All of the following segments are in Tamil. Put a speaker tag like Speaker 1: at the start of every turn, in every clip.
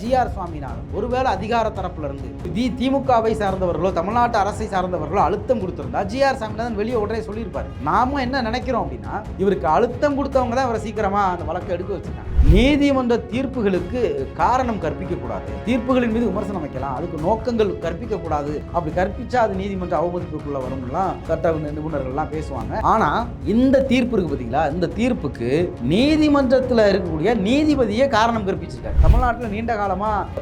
Speaker 1: ஜிஆர் சுவாமிநாதன் ஒருவேளை அதிகார தரப்புல இருந்து தி திமுகவை சார்ந்தவர்களோ தமிழ்நாட்டு அரசை சார்ந்தவர்களோ அழுத்தம் கொடுத்திருந்தா ஜிஆர் சாமிநாதன் வெளியே உடனே சொல்லியிருப்பாரு. நாம என்ன நினைக்கிறோம் அப்படின்னா இவருக்கு அழுத்தம் கொடுத்தவங்க தான் இவரை சீக்கிரமா அந்த வழக்கை எடுக்க வச்சிருக்காங்க. நீதிமன்ற தீர்ப்புகளுக்கு காரணம் கற்பிக்க கூடாது தீர்ப்புகளின் மீது விமர்சனம் வைக்கலாம். அதுக்கு நோக்கங்கள் கற்பிக்க கூடாது அப்படி கற்பிச்சா அது நீதிமன்ற அவமதிப்புக்குள்ள வரும்லாம் சட்ட நிபுணர்கள் எல்லாம் பேசுவாங்க. ஆனா இந்த தீர்ப்பு இருக்கு பாத்தீங்களா? இந்த தீர்ப்புக்கு நீதிமன்றத்தில் இருக்கக்கூடிய நீதிபதியே காரணம் கற்பிச்சிருக்காரு. தமிழ்நாட்டில் நீண்ட காலம்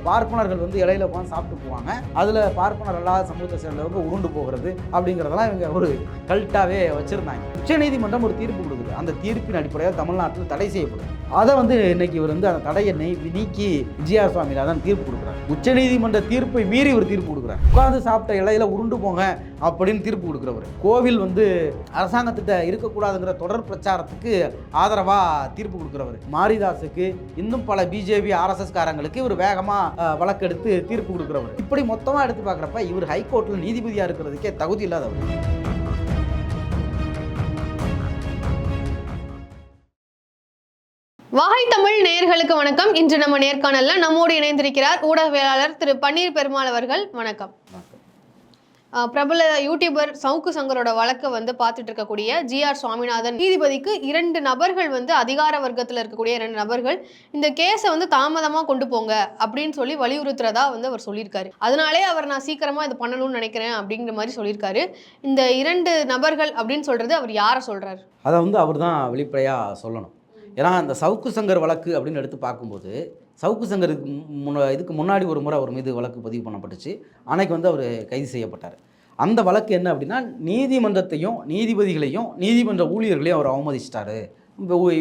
Speaker 1: பார்ப்பனர்கள் வந்து இலையில உட்காந்து சாப்பிட்டு போவாங்க. அதில் பார்ப்பனர் அல்லாத சமூகத்தை சேர்ந்தவங்க உருண்டு போகிறது அப்படிங்கிறதெல்லாம் இவங்க ஒரு கல்ட்டாவே வச்சுருந்தாங்க. உச்சநீதிமன்றம் ஒரு தீர்ப்பு கொடுக்குது. அந்த தீர்ப்பின் அடிப்படையில் தமிழ்நாட்டில் தடை செய்யப்படும். அதை வந்து இன்னைக்கு இவர் வந்து அந்த தடையை நீ- நீக்கி விஜயா தான் தீர்ப்பு கொடுக்குறாரு. உச்சநீதிமன்ற தீர்ப்பை மீறி ஒரு தீர்ப்பு கொடுக்குறாரு. உட்காந்து சாப்பிட்ட இலையில உருண்டு போங்க அப்படின்னு தீர்ப்பு கொடுக்குறவர். கோவில் வந்து அரசாங்கத்திட்ட இருக்கக்கூடாதுங்கிற தொடர் பிரச்சாரத்துக்கு ஆதரவாக தீர்ப்பு கொடுக்குறவர். மாரிதாஸுக்கு இன்னும் பல பிஜேபி ஆர்எஸ்எஸ் காரங்களுக்கு இவர் வேகமாக வழக்கெடுத்து தீர்ப்பு கொடுக்குறவர். இப்படி மொத்தமாக எடுத்து பார்க்குறப்ப இவர் ஹைகோர்ட்டில் நீதிபதியாக இருக்கிறதுக்கே தகுதி இல்லாதவர்.
Speaker 2: வாகை தமிழ் நேயர்களுக்கு வணக்கம். இன்று நம்ம நேர்காணல்ல நம்மோடு இணைந்திருக்கிறார் ஊடகவியலாளர் திரு பன்னீர் பெருமாள் அவர்கள். வணக்கம். பிரபல யூடியூபர் சவுக்கு சங்கரோட வழக்கை வந்து பார்த்துட்டு இருக்கக்கூடிய ஜிஆர் சுவாமிநாதன். நீதிபதிக்கு இரண்டு நபர்கள் வந்து அதிகார வர்க்கத்தில் இருக்கக்கூடிய இரண்டு நபர்கள் இந்த கேஸை வந்து தாமதமாக கொண்டு போங்க அப்படின்னு சொல்லி வலியுறுத்துறதா வந்து அவர் சொல்லியிருக்காரு. அதனாலே அவர் நான் சீக்கிரமாக இது பண்ணணும்னு நினைக்கிறேன் அப்படிங்கிற மாதிரி சொல்லியிருக்காரு. இந்த இரண்டு நபர்கள் அப்படின்னு சொல்றது அவர் யாரை சொல்றாரு?
Speaker 1: அதை வந்து அவர் தான் வெளிப்படையாக சொல்லணும். ஏன்னா அந்த சவுக்கு சங்கர் வழக்கு அப்படின்னு எடுத்து பார்க்கும்போது சவுக்கு சங்கருக்கு முன்ன இதுக்கு முன்னாடி ஒரு முறை அவர் மீது வழக்கு பதிவு பண்ணப்பட்டுச்சு. அன்னைக்கு வந்து அவர் கைது செய்யப்பட்டார். அந்த வழக்கு என்ன அப்படின்னா நீதிமன்றத்தையும் நீதிபதிகளையும் நீதிமன்ற ஊழியர்களையும் அவர் அவமதிச்சிட்டாரு.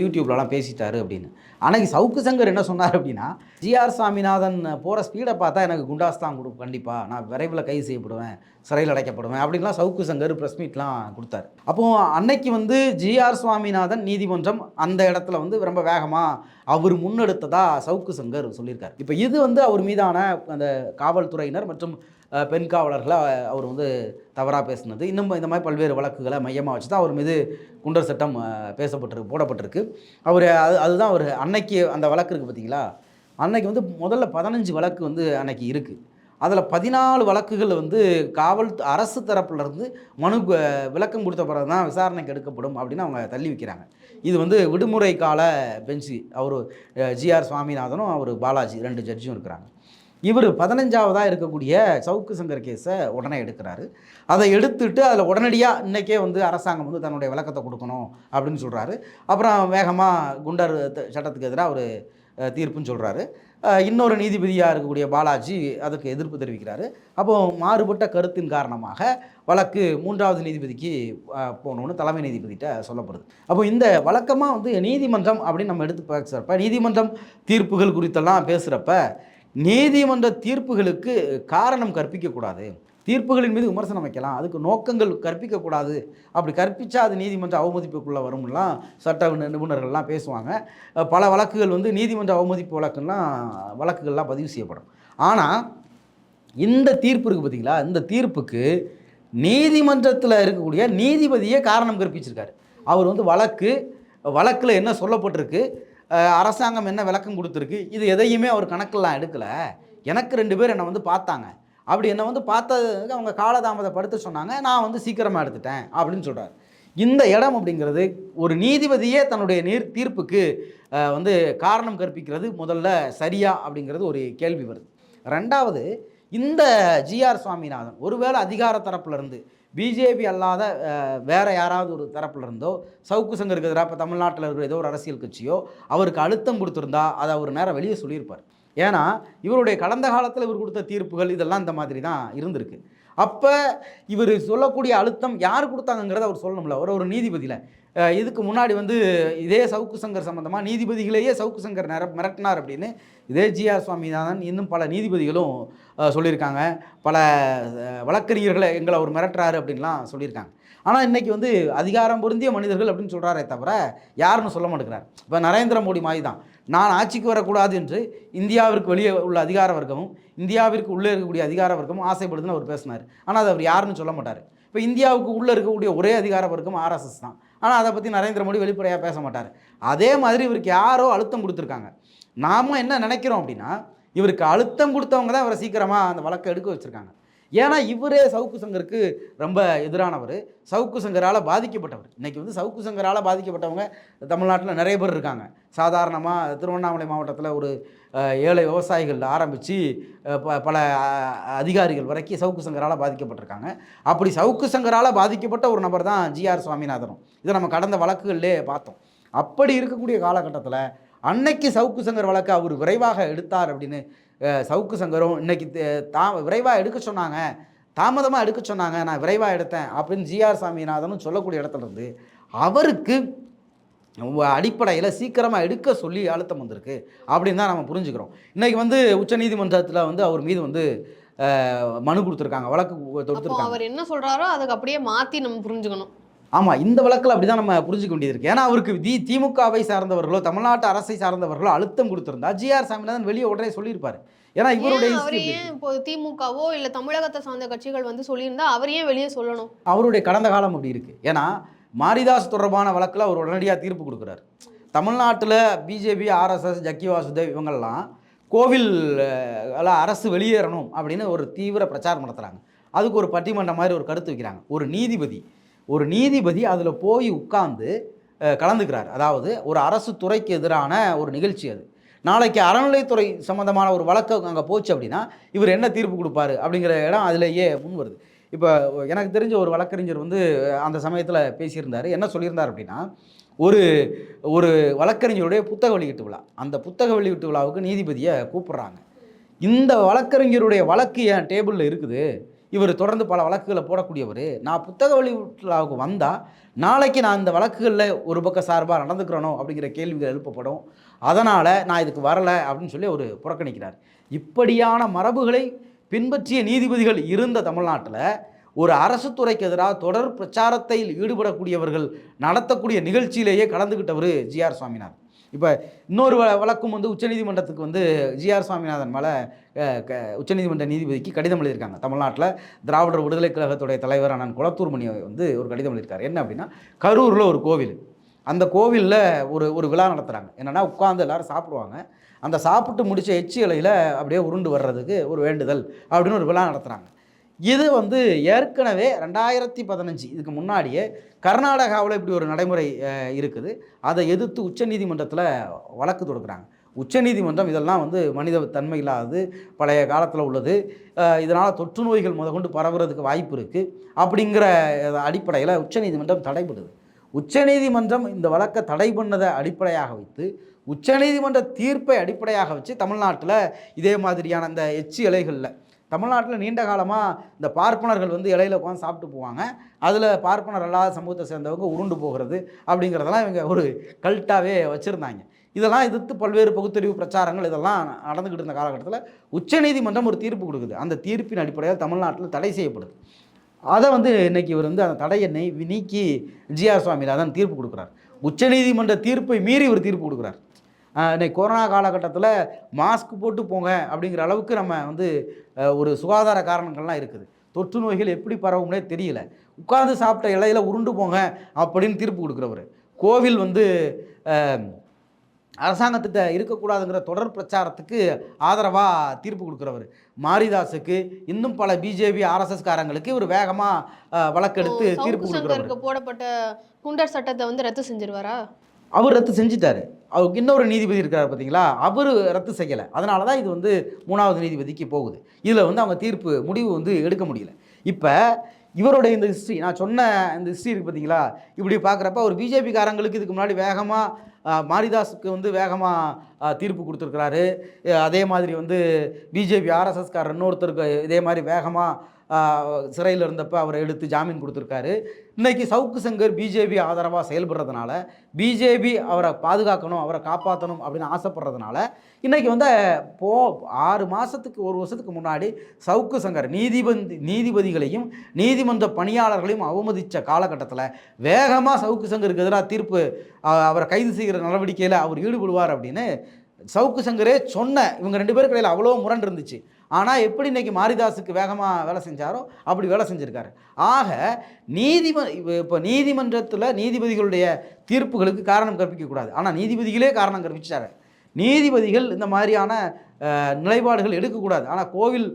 Speaker 1: யூடியூப்லலாம் பேசிட்டாரு அப்படின்னு. அன்றைக்கி சவுக்கு சங்கர் என்ன சொன்னார் அப்படின்னா ஜிஆர் சாமிநாதன் போகிற ஸ்பீடை பார்த்தா எனக்கு குண்டாஸ் தான் கொடுக்கும் கண்டிப்பாக நான் விரைவில் கைது செய்யப்படுவேன் சிறையில் அடைக்கப்படுவேன் அப்படின்லாம் சவுக்கு சங்கர் ப்ரெஸ் மீட்லாம் கொடுத்தாரு. அப்போது அன்னைக்கு வந்து ஜிஆர் சுவாமிநாதன் நீதிமன்றம் அந்த இடத்துல வந்து ரொம்ப வேகமாக அவர் முன்னெடுத்ததாக சவுக்கு சங்கர் சொல்லியிருக்காரு. இப்போ இது வந்து அவர் மீதான அந்த காவல்துறையினர் மற்றும் பெண் காவலர்களை அவர் வந்து தவறாக பேசினது. இன்னும் இந்த மாதிரி பல்வேறு வழக்குகளை மையமாக வச்சு தான் அவர் மீது குண்டர் சட்டம் பேசப்பட்டிருக்கு போடப்பட்டிருக்கு. அவர் அது அதுதான் அவர் அன்னைக்கு அந்த வழக்கு இருக்குது பார்த்தீங்களா? அன்னைக்கு வந்து முதல்ல பதினஞ்சு வழக்கு வந்து அன்னைக்கு இருக்குது அதில் பதினாலு வழக்குகள் வந்து காவல் அரசு தரப்புலேருந்து மனு விளக்கம் கொடுத்த பிறகு தான் விசாரணைக்கு எடுக்கப்படும் அப்படின்னு அவங்க தள்ளி வைக்கிறாங்க. இது வந்து விடுமுறை கால பெஞ்சு அவர் ஜிஆர் சுவாமிநாதனும் அவர் பாலாஜி ரெண்டு ஜட்ஜும் இருக்கிறாங்க. இவர் பதினஞ்சாவதாக இருக்கக்கூடிய சவுக்கு சங்கர் கேஸை உடனே எடுக்கிறாரு. அதை எடுத்துட்டு அதில் உடனடியாக இன்றைக்கே வந்து அரசாங்கம் வந்து தன்னுடைய விளக்கத்தை கொடுக்கணும் அப்படின்னு சொல்கிறாரு அப்புறம் வேகமாக குண்டர் சட்டத்துக்கு எதிராக ஒரு தீர்ப்புன்னு சொல்கிறாரு இன்னொரு நீதிபதியாக இருக்கக்கூடிய பாலாஜி அதுக்கு எதிர்ப்பு தெரிவிக்கிறாரு. அப்போ மாறுபட்ட கருத்தின் காரணமாக வழக்கு மூன்றாவது நீதிபதிக்கு போகணும்னு தலைமை நீதிபதிகிட்ட சொல்லப்படுது. அப்போ இந்த வழக்கமாக வந்து நீதிமன்றம் அப்படின்னு நம்ம எடுத்து பேசுகிறப்ப நீதிமன்றம் தீர்ப்புகள் குறித்தெல்லாம் பேசுகிறப்ப நீதிமன்ற தீர்ப்புகளுக்கு காரணம் கற்பிக்கக்கூடாது. தீர்ப்புகளின் மீது விமர்சனம் வைக்கலாம். அதுக்கு நோக்கங்கள் கற்பிக்கக்கூடாது. அப்படி கற்பிச்சா அது நீதிமன்ற அவமதிப்புக்குள்ளே வரும்லாம் சட்ட நிபுணர்கள்லாம் பேசுவாங்க. பல வழக்குகள் வந்து நீதிமன்ற அவமதிப்பு வழக்குலாம் வழக்குகள்லாம் பதிவு செய்யப்படும். ஆனால் இந்த தீர்ப்பு இருக்குது பார்த்தீங்களா இந்த தீர்ப்புக்கு நீதிமன்றத்தில் இருக்கக்கூடிய நீதிபதியே காரணம் கற்பிச்சிருக்காரு. அவர் வந்து வழக்கு வழக்கில் என்ன சொல்லப்பட்டிருக்கு? அரசாங்கம் என்ன விளக்கம் கொடுத்துருக்கு? இது எதையுமே அவர் கணக்கெல்லாம் எடுக்கலை. எனக்கு ரெண்டு பேர் என்னை வந்து பார்த்தாங்க. அப்படி என்னை வந்து பார்த்ததுக்கு அவங்க காலதாமதப்படுத்த சொன்னாங்க. நான் வந்து சீக்கிரமாக எடுத்துட்டேன் அப்படின்னு சொல்கிறார் இந்த இடம் அப்படிங்கிறது ஒரு நீதிபதியே தன்னுடைய நீர் தீர்ப்புக்கு வந்து காரணம் கற்பிக்கிறது முதல்ல சரியா அப்படிங்கிறது ஒரு கேள்வி வருது. ரெண்டாவது இந்த ஜிஆர் சுவாமிநாதன் ஒருவேளை அதிகார தரப்புலேருந்து பிஜேபி அல்லாத வேறு வேற யாராவது ஒரு தரப்பில் இருந்தோ சவுக்கு சங்கருக்கு இருக்கிற இப்போ தமிழ்நாட்டில் இருக்கிற ஏதோ ஒரு அரசியல் கட்சியோ அவருக்கு அழுத்தம் கொடுத்துருந்தா அதை அவர் நேரம் வெளியே சொல்லியிருப்பார். ஏன்னா இவருடைய கடந்த காலத்தில் இவர் கொடுத்த தீர்ப்புகள் இதெல்லாம் இந்த மாதிரி தான் இருந்திருக்கு. அப்போ இவர் சொல்லக்கூடிய அழுத்தம் யார் கொடுத்தாங்கங்கிறத அவர் சொல்லணும்ல. ஒரு ஒரு நீதிபதியில் இதுக்கு முன்னாடி வந்து இதே சவுக்கு சங்கர் சம்மந்தமாக நீதிபதிகளையே சவுக்கு சங்கர் நிர மிரட்டினார் அப்படின்னு இதே ஜிஆர் சுவாமிநாதன் இன்னும் பல நீதிபதிகளும் சொல்லியிருக்காங்க. பல வழக்கறிஞர்களை எங்களை அவர் மிரட்டுறாரு அப்படின்லாம் சொல்லியிருக்காங்க. ஆனால் இன்றைக்கி வந்து அதிகாரம் பொருந்திய மனிதர்கள் அப்படின்னு சொல்கிறாரே தவிர யாருன்னு சொல்ல மாட்டேங்கிறார். இப்போ நரேந்திர மோடி மாதிரி தான். நான் ஆட்சிக்கு வரக்கூடாது என்று இந்தியாவிற்கு வெளியே உள்ள அதிகார வர்க்கமும் இந்தியாவிற்கு உள்ளே இருக்கக்கூடிய அதிகார வர்க்கமும் ஆசைப்படுதுன்னு அவர் பேசினார். ஆனால் அது அவர் யாருன்னு சொல்ல மாட்டார். இப்போ இந்தியாவுக்கு உள்ளே இருக்கக்கூடிய ஒரே அதிகார வர்க்கம் ஆர்எஸ்எஸ் தான். ஆனால் அதை பற்றி நரேந்திர மோடி வெளிப்படையாக பேச மாட்டார். அதே மாதிரி இவருக்கு யாரோ அழுத்தம் கொடுத்துருக்காங்க. நாம என்ன நினைக்கிறோம் அப்படின்னா இவருக்கு அழுத்தம் கொடுத்தவங்க தான் இவரை சீக்கிரமாக அந்த வழக்கை எடுக்க வச்சுருக்காங்க. ஏன்னா இவரே சவுக்கு சங்கருக்கு ரொம்ப எதிரானவர். சவுக்கு சங்கரால் பாதிக்கப்பட்டவர். இன்றைக்கி வந்து சவுக்கு சங்கரால் பாதிக்கப்பட்டவங்க தமிழ்நாட்டில் நிறைய பேர் இருக்காங்க. சாதாரணமாக திருவண்ணாமலை மாவட்டத்தில் ஒரு ஏழை விவசாயிகள் ஆரம்பித்து ப பல அதிகாரிகள் வரைக்கும் சவுக்கு சங்கரால் பாதிக்கப்பட்டிருக்காங்க. அப்படி சவுக்கு சங்கரால் பாதிக்கப்பட்ட ஒரு நபர் தான் ஜிஆர் சுவாமிநாதனும். இதை நம்ம கடந்த வழக்குகள்லே பார்த்தோம். அப்படி இருக்கக்கூடிய காலகட்டத்தில் அன்னைக்கு சவுக்கு சங்கர் வழக்கை அவர் விரைவாக எடுத்தார் அப்படின்னு சவுக்கு சங்கரும் இன்னைக்கு தா விரைவாக எடுக்க சொன்னாங்க. தாமதமாக எடுக்க சொன்னாங்க. நான் விரைவாக எடுத்தேன் அப்படின்னு ஜிஆர் சாமிநாதனும் சொல்லக்கூடிய இடத்துல இருந்து அவருக்கு அடிப்படையில் சீக்கிரமாக எடுக்க சொல்லி அழுத்தம் வந்திருக்கு அப்படின்னு தான் நம்ம புரிஞ்சுக்கிறோம். இன்றைக்கி வந்து உச்சநீதிமன்றத்தில் வந்து அவர் மீது வந்து மனு கொடுத்துருக்காங்க. வழக்கு தொடுத்துருக்காங்க.
Speaker 2: அவர் என்ன சொல்கிறாரோ அதுக்கு அப்படியே மாற்றி நம்ம புரிஞ்சுக்கணும்.
Speaker 1: ஆமாம் இந்த வழக்கில் அப்படி தான் நம்ம புரிஞ்சுக்க வேண்டியது இருக்கு. ஏன்னா அவருக்கு தி திமுகவை சார்ந்தவர்களோ தமிழ்நாட்டு அரசை சார்ந்தவர்களோ அழுத்தம் கொடுத்திருந்தா ஜிஆர் சாமிநாதன் வெளியே உடனே சொல்லியிருப்பாரு. ஏன்னா இவருடைய
Speaker 2: அவர் ஏன் இப்போ திமுகவோ இல்ல தமிழகத்தை சார்ந்த கட்சிகள் வந்து சொல்லியிருந்தா அவர் ஏன் வெளியே சொல்லணும்?
Speaker 1: அவருடைய கடந்த காலம் அப்படி இருக்குது ஏன்னா மாரிதாஸ் தொடர்பான வழக்கில் அவர் உடனடியாக தீர்ப்பு கொடுக்குறாரு. தமிழ்நாட்டில் பிஜேபி ஆர்எஸ்எஸ் ஜக்கி வாசுதேவ் இவங்கெல்லாம் கோவில் அரசு வெளியேறணும் அப்படின்னு ஒரு தீவிர பிரச்சாரம் நடத்துகிறாங்க அதுக்கு ஒரு பட்டிமன்றம் மாதிரி ஒரு கருத்து வைக்கிறாங்க. ஒரு நீதிபதி ஒரு நீதிபதி அதில் போய் உட்கார்ந்து கலந்துக்கிறார். அதாவது ஒரு அரசு துறைக்கு எதிரான ஒரு நிகழ்ச்சி அது. நாளைக்கு அறநிலைத்துறை சம்மந்தமான ஒரு வழக்கு அங்கே போச்சு அப்படின்னா இவர் என்ன தீர்ப்பு கொடுப்பாரு அப்படிங்கிற இடம் அதிலேயே முன் வருது. இப்போ எனக்கு தெரிஞ்ச ஒரு வழக்கறிஞர் வந்து அந்த சமயத்தில் பேசியிருந்தார். என்ன சொல்லியிருந்தார் அப்படின்னா ஒரு ஒரு வழக்கறிஞருடைய புத்தக வெளியீட்டு விழா. அந்த புத்தக வெளியீட்டு விழாவுக்கு நீதிபதியை கூப்பிட்றாங்க. இந்த வழக்கறிஞருடைய வழக்கு என் டேபிளில் இருக்குது? இவர் தொடர்ந்து பல வழக்குகளை போடக்கூடியவர். நான் புத்தக வெளியீட்டு வந்தால் நாளைக்கு நான் இந்த வழக்குகளில் ஒரு பக்கம் சார்பாக நடந்துக்கிறனோ அப்படிங்கிற கேள்விகள் எழுப்பப்படும். அதனால் நான் இதுக்கு வரலை அப்படின்னு சொல்லி அவர் புறக்கணிக்கிறார். இப்படியான மரபுகளை பின்பற்றிய நீதிபதிகள் இருந்த தமிழ்நாட்டில் ஒரு அரசு துறைக்கு எதிராக தொடர் பிரச்சாரத்தில் ஈடுபடக்கூடியவர்கள் நடத்தக்கூடிய நிகழ்ச்சியிலேயே கலந்துக்கிட்டவர் ஜிஆர் சுவாமிநாதன். இப்போ இன்னொரு வ- வழக்கும் வந்து உச்சநீதிமன்றத்துக்கு வந்து ஜிஆர் சுவாமிநாதன் மேலே உச்சநீதிமன்ற நீதிபதிக்கு கடிதம் எழுதியிருக்காங்க. தமிழ்நாட்டில் திராவிடர் விடுதலை கழகத்துடைய தலைவர் அண்ணன் குளத்தூர்மணி வந்து ஒரு கடிதம் எழுதியிருக்காரு. என்ன அப்படின்னா கரூரில் ஒரு கோவில். அந்த கோவிலில் ஒரு ஒரு விழா நடத்துகிறாங்க என்னென்னா உட்காந்து எல்லாரும் சாப்பிடுவாங்க. அந்த சாப்பிட்டு முடித்த எச்சி இலையில் அப்படியே உருண்டு வர்றதுக்கு ஒரு வேண்டுதல் அப்படின்னு ஒரு விழா நடத்துகிறாங்க இது வந்து ஏற்கனவே ரெண்டாயிரத்தி பதினஞ்சு இதுக்கு முன்னாடியே கர்நாடகாவில் இப்படி ஒரு நடைமுறை இருக்குது. அதை எதிர்த்து உச்சநீதிமன்றத்தில் வழக்கு தொடுக்குறாங்க. உச்சநீதிமன்றம் இதெல்லாம் வந்து மனித தன்மை இல்லாதது பழைய காலத்தில் உள்ளது. இதனால் தொற்று நோய்கள் முதற்கொண்டு பரவுறதுக்கு வாய்ப்பு இருக்குது அப்படிங்கிற அடிப்படையில் உச்சநீதிமன்றம் தடைபடுது. உச்சநீதிமன்றம் இந்த வழக்கை தடை பண்ணதை அடிப்படையாக வைத்து உச்சநீதிமன்ற தீர்ப்பை அடிப்படையாக வச்சு தமிழ்நாட்டில் இதே மாதிரியான அந்த எச்சி இலைகளில் தமிழ்நாட்டில் நீண்ட காலமாக இந்த பார்ப்பனர்கள் வந்து இலையில உட்காந்து சாப்பிட்டு போவாங்க. அதில் பார்ப்பனர் அல்லாத சமூகத்தை சேர்ந்தவங்க உருண்டு போகிறது அப்படிங்கிறதெல்லாம் இவங்க ஒரு கல்ட்டாகவே வச்சுருந்தாங்க. இதெல்லாம் எதிர்த்து பல்வேறு பகுத்தறிவு பிரச்சாரங்கள் இதெல்லாம் நடந்துக்கிட்டு இருந்த காலகட்டத்தில் உச்சநீதிமன்றம் ஒரு தீர்ப்பு கொடுக்குது. அந்த தீர்ப்பின் அடிப்படையில் தமிழ்நாட்டில் தடை செய்யப்படுது. அதை வந்து இன்றைக்கி இவர் வந்து அந்த தடையை நெய் நீக்கி ஜிஆர் சுவாமிநாதன் தீர்ப்பு கொடுக்குறார். உச்சநீதிமன்ற தீர்ப்பை மீறி ஒரு தீர்ப்பு கொடுக்குறார். இன்னைக்கு கொரோனா காலகட்டத்தில் மாஸ்க் போட்டு போங்க அப்படிங்கிற அளவுக்கு நம்ம வந்து ஒரு சுகாதார காரணங்கள்லாம் இருக்குது. தொற்று நோய்கள் எப்படி பரவும்னே தெரியல. உட்கார்ந்து சாப்பிட்ட இலையில உருண்டு போங்க அப்படின்னு தீர்ப்பு கொடுக்குறவர். கோவில் வந்து அரசாங்கத்திட்ட இருக்கக்கூடாதுங்கிற தொடர் பிரச்சாரத்துக்கு ஆதரவாக தீர்ப்பு கொடுக்குறவர். மாரிதாஸுக்கு இன்னும் பல பிஜேபி ஆர்எஸ்எஸ் காரங்களுக்கு இவர் வேகமாக வழக்கெடுத்து தீர்ப்பு கொடுக்குறவர்.
Speaker 2: போடப்பட்ட குண்டர் சட்டத்தை வந்து ரத்து செஞ்சிருவாரா?
Speaker 1: அவர் ரத்து செஞ்சிட்டாரு. அவருக்கு இன்னொரு நீதிபதி இருக்கார் பார்த்தீங்களா? அவர் ரத்து செய்யலை. அதனால தான் இது வந்து மூணாவது நீதிபதிக்கு போகுது. இதில் வந்து அவங்க தீர்ப்பு முடிவு வந்து எடுக்க முடியல. இப்போ இவருடைய இந்த ஹிஸ்ட்ரி நான் சொன்ன இந்த ஹிஸ்ட்ரி இருக்குது பார்த்தீங்களா? இப்படி பார்க்குறப்ப ஒரு பிஜேபிக்காரங்களுக்கு இதுக்கு முன்னாடி வேகமாக மாரிதாஸுக்கு வந்து வேகமாக தீர்ப்பு கொடுத்துருக்கிறாரு. அதே மாதிரி வந்து பிஜேபி ஆர்எஸ்எஸ்காரர் இன்னொருத்தருக்கு இதே மாதிரி வேகமாக சிறையில் இருந்தப்போ அவரை எடுத்து ஜாமீன் கொடுத்துருக்காரு. இன்றைக்கி சவுக்கு சங்கர் பிஜேபி ஆதரவாக செயல்படுறதுனால பிஜேபி அவரை பாதுகாக்கணும் அவரை காப்பாற்றணும் அப்படின்னு ஆசைப்படுறதுனால இன்றைக்கி வந்து போ ஆறு மாதத்துக்கு ஒரு வருஷத்துக்கு முன்னாடி சவுக்கு சங்கர் நீதிபதி நீதிபதிகளையும் நீதிமன்ற பணியாளர்களையும் அவமதித்த காலகட்டத்தில் வேகமாக சவுக்கு சங்கருக்கு எதிராக தீர்ப்பு அவரை கைது செய்கிற நடவடிக்கையில் அவர் ஈடுபடுவார் அப்படின்னு சவுக்கு சங்கரே சொன்ன இவங்க ரெண்டு பேருக்கு இடையில் அவ்வளோ முரண் இருந்துச்சு. ஆனால் எப்படி இன்றைக்கி மாரிதாஸுக்கு வேகமாக வேலை செஞ்சாரோ அப்படி வேலை செஞ்சுருக்காரு. ஆக நீதிம இப்போ நீதிமன்றத்தில் நீதிபதிகளுடைய தீர்ப்புகளுக்கு காரணம் கற்பிக்கக்கூடாது ஆனால் நீதிபதிகளே காரணம் கற்பிச்சாரு நீதிபதிகள் இந்த மாதிரியான நிலைப்பாடுகள் எடுக்கக்கூடாது ஆனால் கோவில்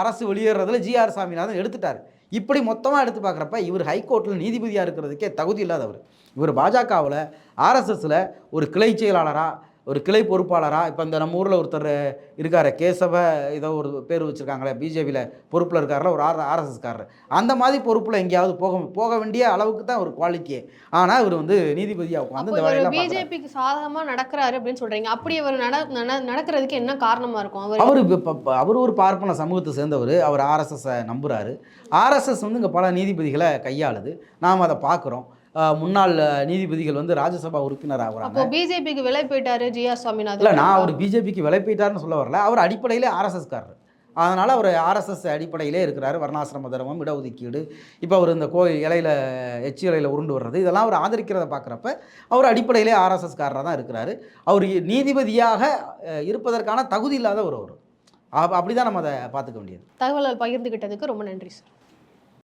Speaker 1: அரசு வெளியேறதில் ஜிஆர் சாமிநாதன் எடுத்துட்டார். இப்படி மொத்தமாக எடுத்து பார்க்குறப்ப இவர் ஹைகோர்ட்டில் நீதிபதியாக இருக்கிறதுக்கே தகுதி இல்லாதவர். இவர் பாஜகவில் ஆர்எஸ்எஸில் ஒரு கிளை செயலாளராக ஒரு கிளை பொறுப்பாளராக இப்போ இந்த நம்ம ஊரில் ஒருத்தர் இருக்கார் கேசவ ஏதோ ஒரு பேர் வச்சுருக்காங்களே பிஜேபியில் பொறுப்பில் இருக்கார்ல ஒரு ஆர் ஆர்எஸ்எஸ்காரர். அந்த மாதிரி பொறுப்பில் எங்கேயாவது போக போக வேண்டிய அளவுக்கு தான் ஒரு குவாலிட்டியே. ஆனால் இவர் வந்து நீதிபதியாக உட்காந்து இந்த வேலையெல்லாம்.
Speaker 2: பிஜேபிக்கு சாதகமா நடக்கிறாரு அப்படின்னு சொல்றீங்க. அப்படி அவர் நட நட- நடக்கிறதுக்கு என்ன காரணமா இருக்கும்? அவர்
Speaker 1: அவர் இப்போ அவர் ஒரு பார்ப்பன சமூகத்தை சேர்ந்தவர். அவர் ஆர்எஸ்எஸ்ஸை நம்புகிறாரு ஆர்எஸ்எஸ் வந்து இங்கே பல நீதிபதிகளை கையாளுது. நாம் அதை பார்க்குறோம். முன்னாள் நீதிபதிகள் வந்து ராஜ்யசபா உறுப்பினர் ஆகுறாங்க.
Speaker 2: பிஜேபிக்கு விலை போயிட்டாரு ஜி ஆர்
Speaker 1: இல்லை
Speaker 2: சுவாமிநாதன்
Speaker 1: நான் அவர் பிஜேபிக்கு விலை போயிட்டாருன்னு சொல்ல வரல. அவர் அடிப்படையிலே ஆர்எஸ்எஸ்காரர் அதனால் அவர் ஆர்எஸ்எஸ் அடிப்படையிலே இருக்கிறாரு. வர்ணாசிரம தர்மம் இடஒதுக்கீடு இப்போ அவர் இந்த கோயில் இலையில எச்சி இலையில உருண்டு வர்றது இதெல்லாம் அவர் ஆதரிக்கிறத பார்க்குறப்ப அவர் அடிப்படையிலே ஆர்எஸ்எஸ்காரராக தான் இருக்கிறாரு. அவர் நீதிபதியாக இருப்பதற்கான தகுதி இல்லாத ஒரு அவர். அப்படி தான் நம்ம அதை பார்த்துக்க வேண்டியது.
Speaker 2: தகவல்கள் பகிர்ந்துகிட்டதுக்கு ரொம்ப நன்றி சார்.